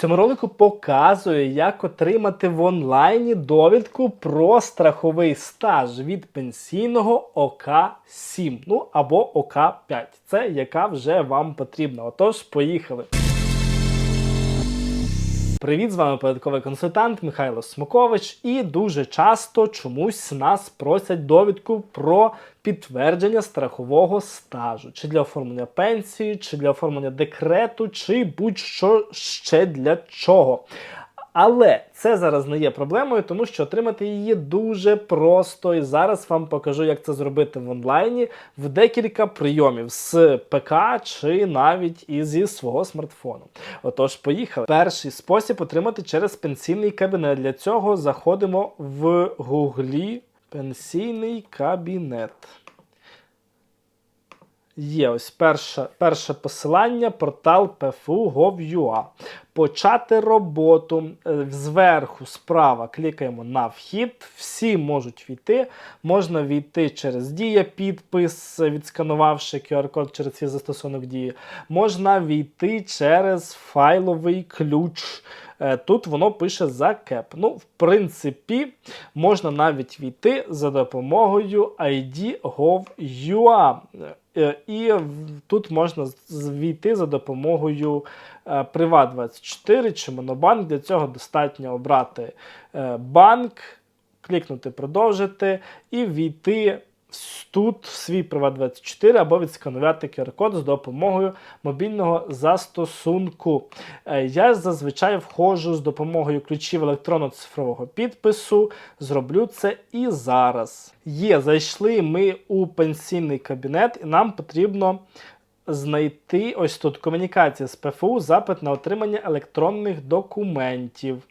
цьому ролику показую, як отримати в онлайні довідку про страховий стаж від пенсійного ОК-7, ну або ОК-5. Це яка вже вам потрібна. Отож, поїхали. Привіт, з вами податковий консультант Михайло Смокович. І дуже часто чомусь нас просять довідку про підтвердження страхового стажу, чи для оформлення пенсії, чи для оформлення декрету, чи будь-що ще для чого. Але це зараз не є проблемою, тому що отримати її дуже просто. І зараз вам покажу, як це зробити в онлайні в декілька прийомів з ПК чи навіть і зі свого смартфону. Отож, поїхали. Перший спосіб отримати через пенсійний кабінет. Для цього заходимо в гуглі пенсійний кабінет. Є ось перше, перше посилання, портал PFU.gov.ua. Почати роботу Е, зверху справа клікаємо на вхід. Всі можуть війти. Можна війти через дія підпис, відсканувавши QR-код через свій застосунок дії. Можна війти через файловий ключ. Е, Тут воно пише за кеп. Ну, в принципі, можна навіть війти за допомогою ID.gov.ua. Е, І тут можна звійти за допомогою е, Приват24 чи Монобанк. Для цього достатньо обрати е, банк, клікнути продовжити і війти тут свій Приват24 або відсканувати QR-код з допомогою мобільного застосунку. Е, Я зазвичай входжу з допомогою ключів електронно-цифрового підпису. Зроблю це і зараз. Є, зайшли ми у пенсійний кабінет, і нам потрібно знайти ось тут комунікація з ПФУ, запит на отримання електронних документів.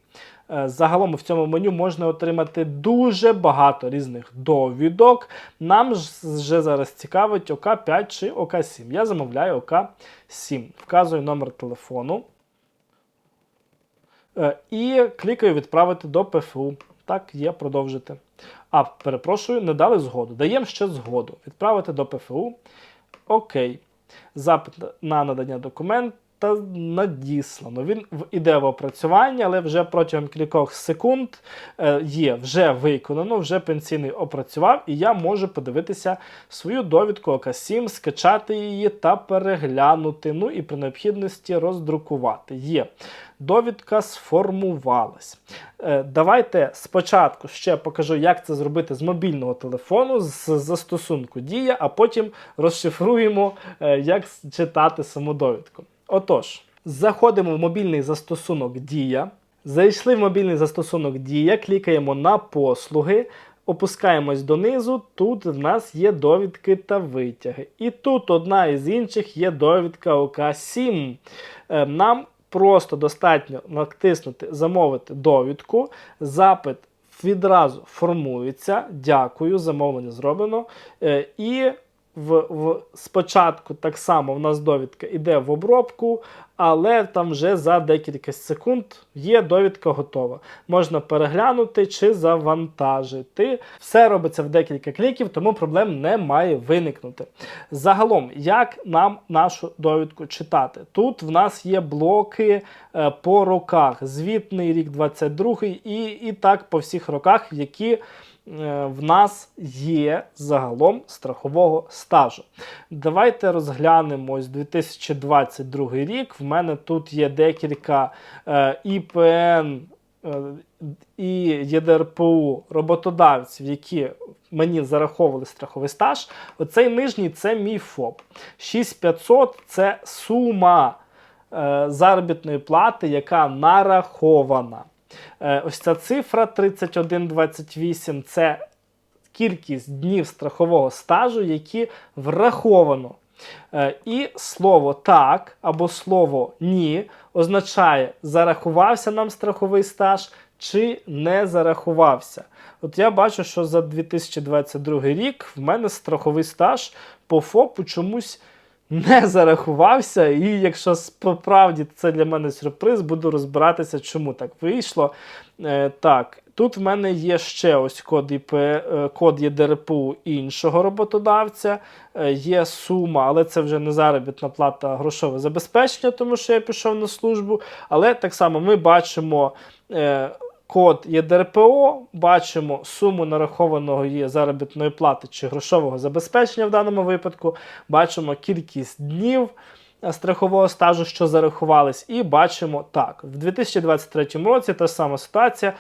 Е, Загалом в цьому меню можна отримати дуже багато різних довідок. Нам ж вже зараз цікавить ОК5 чи ОК7. Я замовляю ОК7. Вказую номер телефону. Е, І клікаю відправити до ПФУ. Так, є, продовжити. А, перепрошую, не дали згоду. Даємо ще згоду. Відправити до ПФУ. Окей. Запит на надання документа надіслано. Він іде в опрацювання, але вже протягом кількох секунд е, є, вже виконано, вже пенсійний опрацював, і я можу подивитися свою довідку ОК7, скачати її та переглянути. Ну і при необхідності роздрукувати. Є. Довідка сформувалась. Е, Давайте спочатку ще покажу, як це зробити з мобільного телефону, з застосунку Дія, а потім розшифруємо, е, як читати саму довідку. Отож, заходимо в мобільний застосунок Дія. Зайшли в мобільний застосунок Дія, клікаємо на послуги. Опускаємось донизу, тут в нас є довідки та витяги. І тут одна із інших є довідка ОК7. Е, Нам просто достатньо натиснути Замовити довідку. Запит відразу формується. Дякую, замовлення зроблено. Е, І в, в, спочатку так само в нас довідка йде в обробку, але там вже за декілька секунд є довідка готова. Можна переглянути чи завантажити. Все робиться в декілька кліків, тому проблем не має виникнути. Загалом, як нам нашу довідку читати? Тут в нас є блоки е, по роках. Звітний рік 22 і, і так по всіх роках, які в нас є загалом страхового стажу. Давайте розглянемо ось 2022 рік. В мене тут є декілька е, ІПН е, і ЄДРПУ роботодавців, які мені зараховували страховий стаж. Оцей нижній це мій ФОП. 6500 це сума е, заробітної плати, яка нарахована. Е, ось ця цифра 3128 це кількість днів страхового стажу, які враховано. Е, І слово так або слово ні означає, зарахувався нам страховий стаж чи не зарахувався. От я бачу, що за 2022 рік в мене страховий стаж по ФОПу чомусь не зарахувався. І якщо справді це для мене сюрприз, буду розбиратися, чому так вийшло. Е, так, тут в мене є ще ось код ІП, е, код ЄДРПУ іншого роботодавця. Е, є сума, але це вже не заробітна плата, а грошове забезпечення, тому що я пішов на службу. Але так само ми бачимо. Е, Код ЄДРПО, бачимо суму нарахованого є заробітної плати чи грошового забезпечення в даному випадку, бачимо кількість днів е, страхового стажу, що зарахувались, і бачимо так. В 2023 році та ж сама ситуація.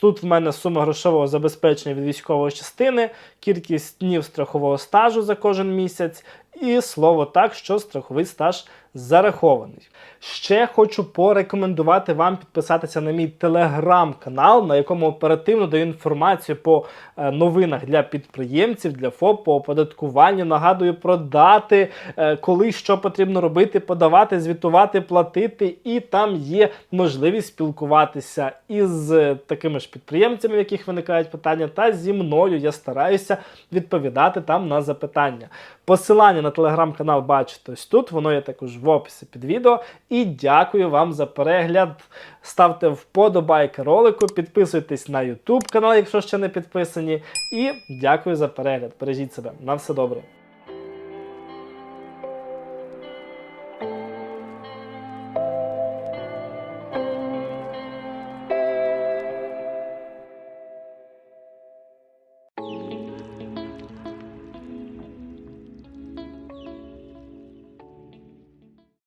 Тут в мене сума грошового забезпечення від військової частини, кількість днів страхового стажу за кожен місяць, і слово так, що страховий стаж зарахований. Ще хочу порекомендувати вам підписатися на мій телеграм-канал, на якому оперативно даю інформацію по е, новинах для підприємців, для ФОП, по оподаткуванню. Нагадую про дати, е, коли що потрібно робити, подавати, звітувати, платити. І там є можливість спілкуватися із такими ж підприємцями, в яких виникають питання, та зі мною я стараюся відповідати там на запитання. Посилання на телеграм-канал бачите ось тут, воно є також в описі під відео. І дякую вам за перегляд. Ставте вподобайки ролику, підписуйтесь на YouTube канал, якщо ще не підписані. І дякую за перегляд. Бережіть себе. На все добре.